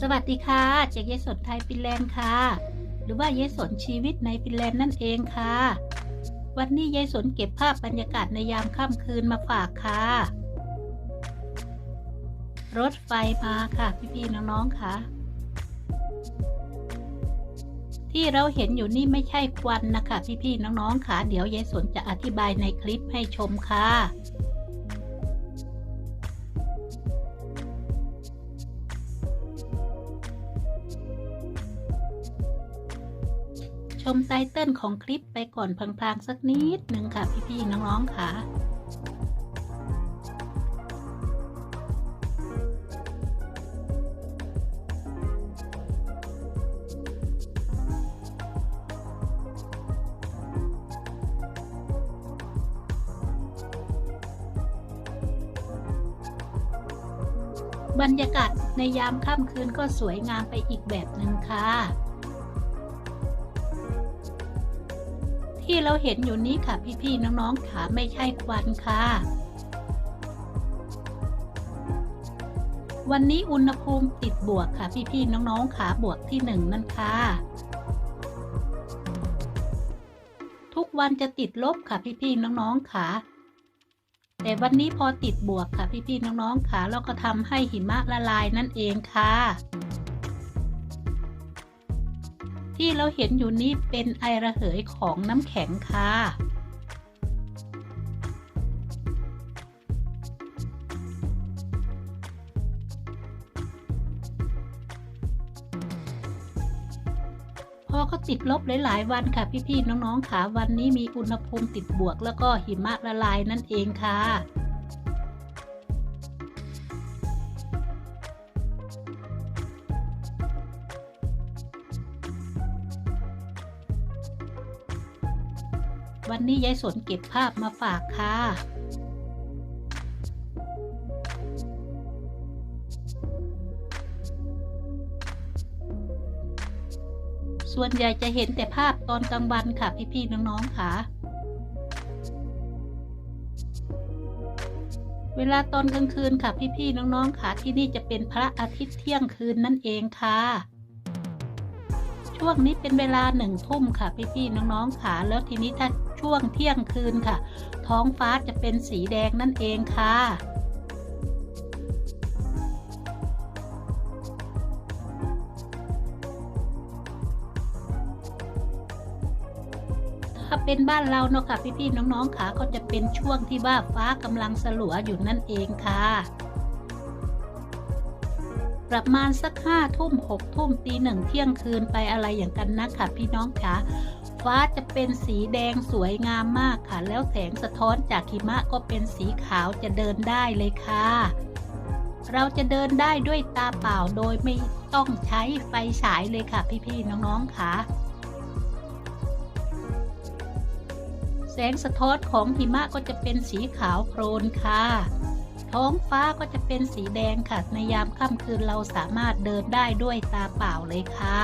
สวัสดีค่ะ จากยายสนไทยฟินแลนด์ค่ะ หรือว่ายายสนชีวิตในฟินแลนด์นั่นเองค่ะ วันนี้ยายสนเก็บภาพบรรยากาศในยามค่ำคืนมาฝากค่ะ รถไฟมาค่ะ พี่ๆน้องๆค่ะ ที่เราเห็นอยู่นี่ไม่ใช่ควันนะคะพี่ๆน้องๆค่ะเดี๋ยวยายสนจะอธิบายในคลิปให้ชมค่ะชมไตเติลของคลิปไปก่อนพลางๆสักนิดหนึ่งค่ะพี่ๆน้องๆค่ะ บรรยากาศในยามค่ำคืนก็สวยงามไปอีกแบบหนึ่งค่ะ ที่เราเห็นอยู่นี้ค่ะพี่ๆน้องๆค่ะไม่ใช่ควันค่ะ วันนี้อุณหภูมิติดบวกค่ะพี่ๆน้องๆค่ะบวกที่หนึ่งนั่นค่ะทุกวันจะติดลบค่ะพี่ๆน้องๆค่ะ แต่วันนี้พอติดบวกค่ะพี่ๆน้องๆค่ะแล้วก็ทำให้หิมะละลายนั่นเองค่ะ ที่เราเห็นอยู่นี้เป็นไอระเหยของน้ำแข็งค่ะ พอเขาติดลบหลาย ๆ วันค่ะพี่ ๆ น้อง ๆ ค่ะ วันนี้มีอุณหภูมิติดบวก แล้วก็หิมะละลายนั่นเองค่ะวันนี้ยายสนเก็บภาพมาฝากค่ะ ส่วนใหญ่จะเห็นแต่ภาพตอนกลางวันค่ะพี่ๆน้องๆค่ะ เวลาตอนกลางคืนค่ะพี่ๆน้องๆค่ะ ที่นี่จะเป็นพระอาทิตย์เที่ยงคืนนั่นเองค่ะ ช่วงนี้เป็นเวลาหนึ่งทุ่มค่ะพี่ๆน้องๆค่ะ แล้วทีนี้ถ้าช่วงเที่ยงคืนค่ะ ท้องฟ้าจะเป็นสีแดงนั่นเองค่ะ ถ้าเป็นบ้านเราเนาะค่ะพี่ๆน้องๆค่ะก็จะเป็นช่วงที่ว่าฟ้ากำลังสลัวอยู่นั่นเองค่ะประมาณสักห้าทุ่มหกทุ่มตีหนึ่งเที่ยงคืนไปอะไรอย่างกันนะค่ะพี่น้องค่ะฟ้าจะเป็นสีแดงสวยงามมากค่ะ แล้วแสงสะท้อนจากหิมะก็เป็นสีขาวจะเดินได้เลยค่ะ เราจะเดินได้ด้วยตาเปล่าโดยไม่ต้องใช้ไฟฉายเลยค่ะพี่ๆน้องๆค่ะ แสงสะท้อนของหิมะก็จะเป็นสีขาวโครนค่ะ ท้องฟ้าก็จะเป็นสีแดงค่ะ ในยามค่ำคืนเราสามารถเดินได้ด้วยตาเปล่าเลยค่ะ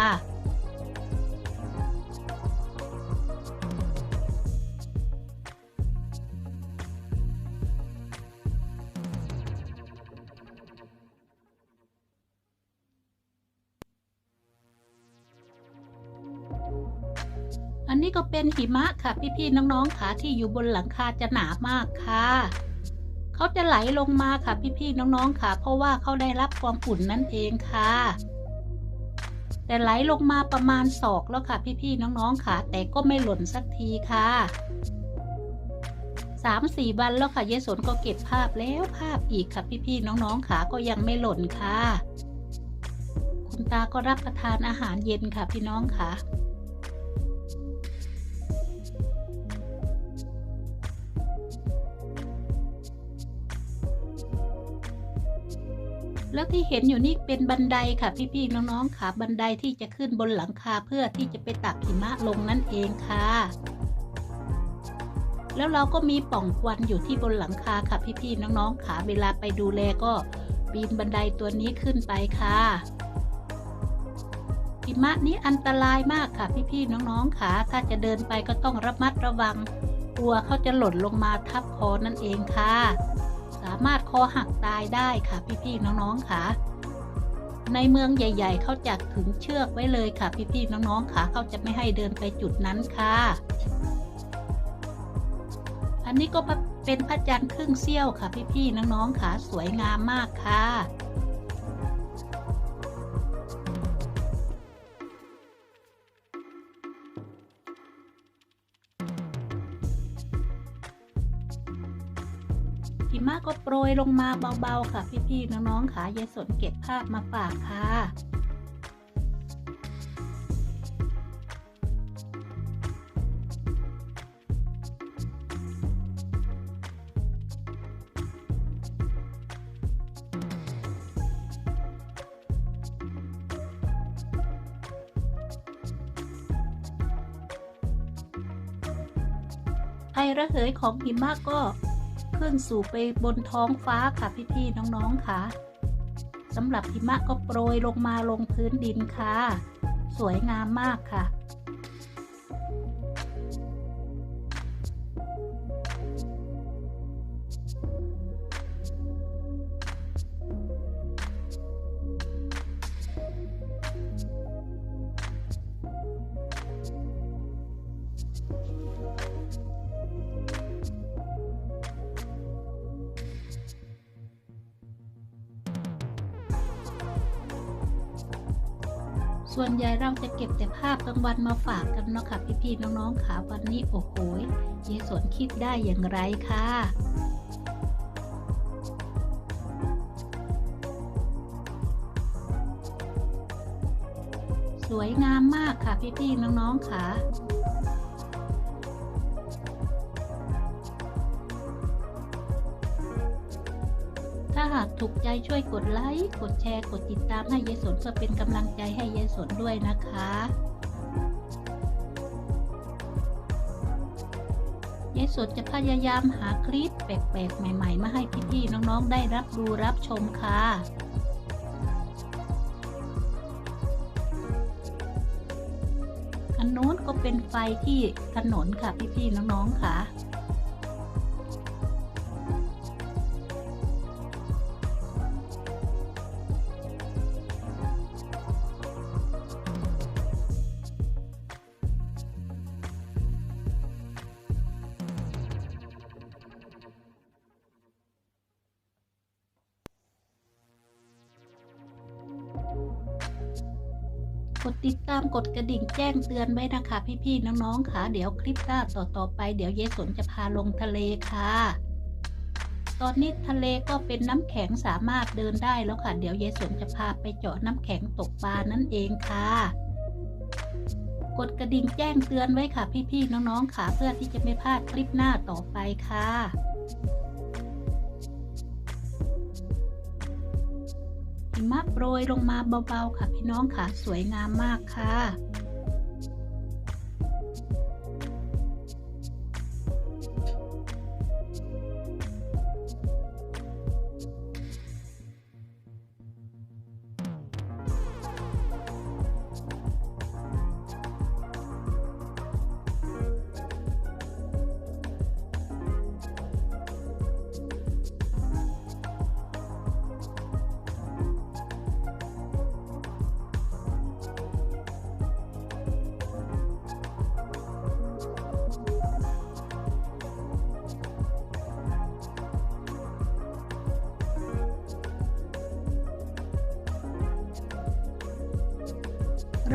อันนี้ก็เป็นหิมะค่ะพี่ๆน้องๆค่ะที่อยู่บนหลังคาจะหนามากค่ะ เขาจะไหลลงมาค่ะพี่ๆน้องๆค่ะ เพราะว่าเขาได้รับความอุ่นนั่นเองค่ะ แต่ไหลลงมาประมาณศอกแล้วค่ะพี่ๆน้องๆค่ะ แต่ก็ไม่หล่นสักทีค่ะสามสี่วันแล้วค่ะเยสนก็เก็บภาพแล้วภาพอีกค่ะพี่ๆน้องๆค่ะก็ยังไม่หล่นค่ะ คุณตาก็รับประทานอาหารเย็นค่ะพี่น้องค่ะ แล้วที่เห็นอยู่นี่เป็นบันไดค่ะพี่ๆน้องๆค่ะบันไดที่จะขึ้นบนหลังคาเพื่อที่จะไปตักหิมะลงนั่นเองค่ะ แล้วเราก็มีป่องควันอยู่ที่บนหลังคาค่ะพี่ๆน้องๆค่ะเวลาไปดูแลก็ปีนบันไดตัวนี้ขึ้นไปค่ะหิมะนี้อันตรายมากค่ะพี่ๆน้องๆค่ะถ้าจะเดินไปก็ต้องระมัดระวังกลัวเขาจะหล่นลงมาทับคอนั่นเองค่ะามารถคอหักตายได้ค่ะพี่ๆน้องๆค่ะ ในเมืองใหญ่ ๆ เขาจะถึงเชือกไว้เลยค่ะพี่ๆน้องๆค่ะเขาจะไม่ให้เดินไปจุดนั้นค่ะ อันนี้ก็เป็นพระจันทร์ครึ่งเสี้ยวค่ะพี่ๆน้องๆค่ะสวยงามมากค่ะ ปรยลงมาเบาๆค่ะพี่ๆน้องๆค่ะยายสนเก็บภาพมาฝากค่ะไอระเหยของหิมะก็ ขึ้นสู่ไปบนท้องฟ้าค่ะพี่ๆน้องๆค่ะสำหรับหิมะก็โปรยลงมาลงพื้นดินค่ะ สวยงามมากค่ะ ส่วนใหญ่เราจะเก็บแต่ภาพกลางวันมาฝากกันเนาะค่ะพี่ๆน้องๆค่ะวันนี้โอ้โหยายสนคิดได้อย่างไรค่ะสวยงามมากค่ะพี่ๆน้องๆค่ะ หากถูกใจช่วยกดไลค์ กดแชร์ กดติดตามให้ยายสนเพื่อเป็นกำลังใจให้ยายสนด้วยนะคะยายสนจะพยายามหาคลิปแปลกๆ ใหม่ๆ มาให้พี่ๆน้องๆ ได้รับดูรับชมค่ะ อันโน้นก็เป็นไฟที่ถนนค่ะพี่ๆน้องๆ ค่ะ ดกดกระดิ่งแจ้งเตือนไว้นะคะ พี่ๆน้องๆค่ะ เดี๋ยวคลิปหน้าต่อๆไป เดี๋ยวเยสนจะพาลงทะเลค่ะ ตอนนี้ทะเลก็เป็นน้ำแข็งสามารถเดินได้แล้วค่ะ เดี๋ยวเยายสนจะพาไปเจาะน้ำแข็งตกปลานั่นเองค่ะ กดกระดิ่งแจ้งเตือนไว้ค่ะ พี่ๆน้องๆค่ะ เพื่อที่จะไม่พลาดคลิปหน้าต่อไปค่ะ มะโปรยลงมาเบาๆค่ะพี่น้องค่ะ สวยงามมากค่ะ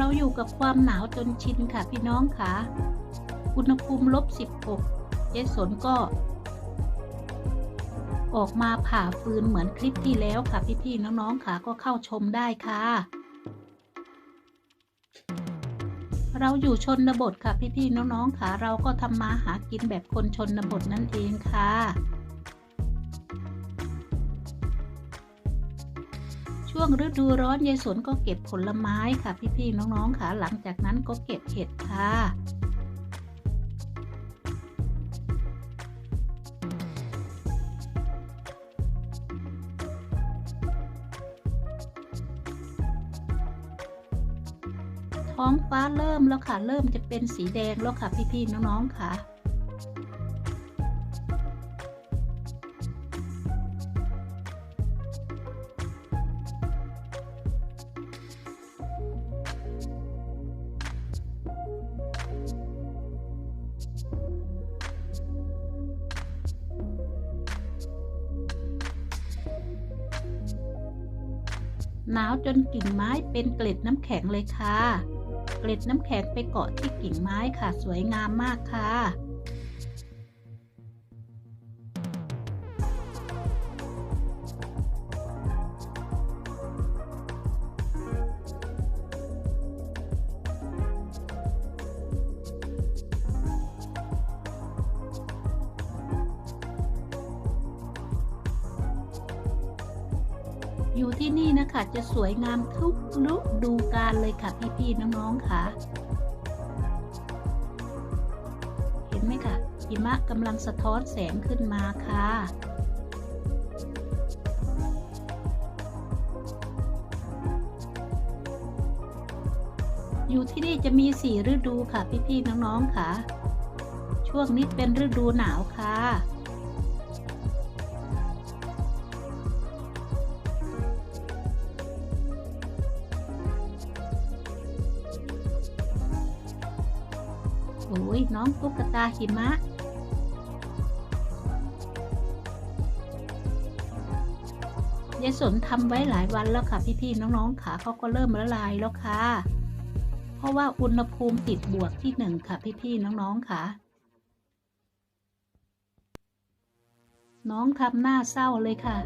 เราอยู่กับความหนาวจนชินค่ะพี่น้องค่ะ อุณหภูมิลบ 16 เจสนก็ ออกมาผ่าฟืนเหมือนคลิปที่แล้วค่ะพี่ๆน้องๆค่ะก็เข้าชมได้ค่ะ เราอยู่ชนบทค่ะพี่ๆน้องๆค่ะเราก็ทำมาหากินแบบคนชนบทนั่นเองค่ะ ช่วงฤดูร้อนยายสนก็เก็บผลไม้ค่ะพี่ๆน้องๆค่ะ หลังจากนั้นก็เก็บเห็ดค่ะท้องฟ้าเริ่มแล้วค่ะ เริ่มจะเป็นสีแดงแล้วค่ะพี่ๆน้องๆค่ะ หนาวจนกิ่งไม้เป็นเกล็ดน้ำแข็งเลยค่ะ เกล็ดน้ำแข็งไปเกาะที่กิ่งไม้ค่ะ สวยงามมากค่ะ อยู่ที่นี่นะคะจะสวยงามทุกฤดูกาลเลยค่ะพี่ๆน้องๆค่ะ เห็นไหมคะหิมะกำลังสะท้อนแสงขึ้นมาค่ะอยู่ที่นี่จะมีสี่ฤดูค่ะพี่ๆน้องๆค่ะ ช่วงนี้เป็นฤดูหนาวค่ะ น้องตุ๊กตาหิมะ ยายสนทำไว้หลายวันแล้วค่ะพี่ๆน้องๆค่ะเขาก็เริ่มละลายแล้วค่ะ เพราะว่าอุณหภูมิติดบวกที่หนึ่งค่ะพี่ๆน้องๆค่ะ น้องทำหน้าเศร้าเลยค่ะ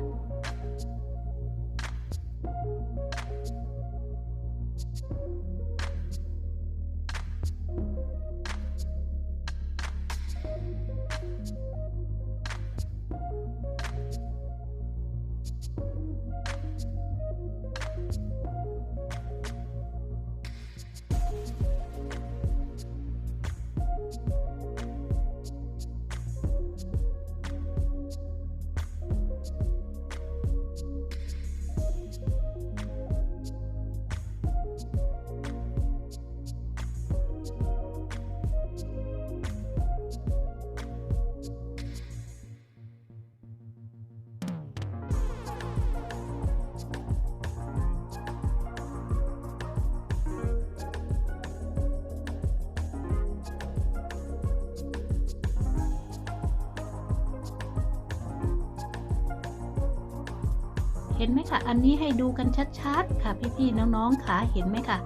เห็นไหมคะอันนี้ให้ดูกันชัดๆ ค่ะพี่ๆน้องๆค่ะเห็นไหมคะ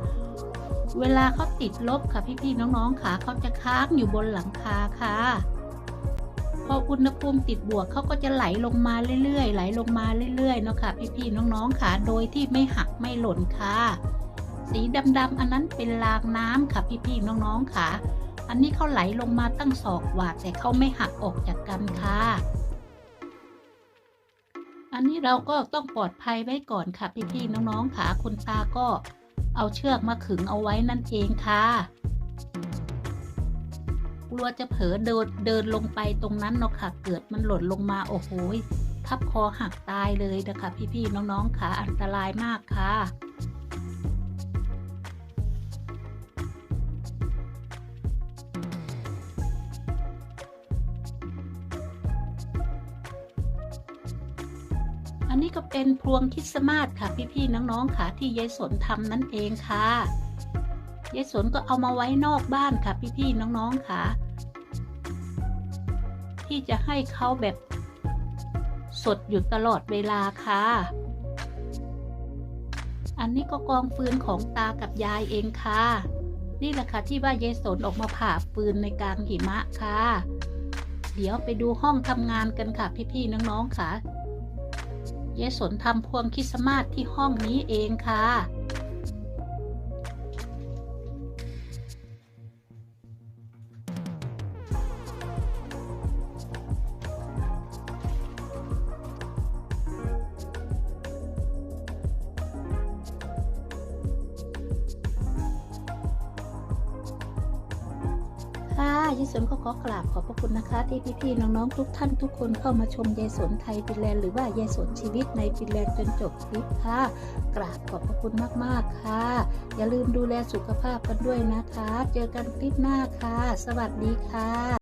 เวลาเขาติดลบค่ะพี่ๆน้องๆค่ะเขาจะค้างอยู่บนหลังคาค่ะ พออุณหภูมิติดบวกเขาก็จะไหลลงมาเรื่อยๆ ไหลลงมาเรื่อยๆเนาะค่ะพี่ๆน้องๆค่ะโดยที่ไม่หักไม่หล่นค่ะ สีดำๆอันนั้นเป็นรางน้ำค่ะพี่ๆน้องๆค่ะอันนี้เขาไหลลงมาตั้งศอกหว่าแต่เขาไม่หักออกจากกันค่ะ อันนี้เราก็ต้องปลอดภัยไว้ก่อนค่ะพี่ๆน้องๆค่ะคุณตาก็เอาเชือกมาขึงเอาไว้นั่นเองค่ะกลัวจะเผลอเดินเดินลงไปตรงนั้นเนาะค่ะ เกิดมันหล่นลงมาโอ้โหทับคอหักตายเลยนะคะพี่ๆน้องๆค่ะอันตรายมากค่ะ เป็นพวงคริสต์มาสค่ะพี่ๆน้องๆค่ะที่ยายสนทำนั่นเองค่ะยายสนก็เอามาไว้นอกบ้านค่ะพี่ๆน้องๆค่ะ ที่จะให้เขาแบบสดอยู่ตลอดเวลาค่ะ อันนี้ก็กองฟืนของตากับยายเองค่ะ นี่แหละค่ะที่ว่ายายสนออกมาผ่าฟืนในกลางหิมะค่ะ เดี๋ยวไปดูห้องทำงานกันค่ะพี่ๆน้องๆค่ะ ยายสนทำพวงคริสต์มาสที่ห้องนี้เองค่ะค่ะ ยายสนก็ขอกราบขอบพระคุณนะคะ ที่พี่ๆน้องๆทุกท่านทุกคนเข้ามาชมยายสนไทยฟินแลนด์หรือว่ายายสนชีวิตในฟินแลนด์จนจบคลิปค่ะ กราบขอบพระคุณมากๆค่ะ อย่าลืมดูแลสุขภาพกันด้วยนะคะ เจอกันคลิปหน้าค่ะ สวัสดีค่ะ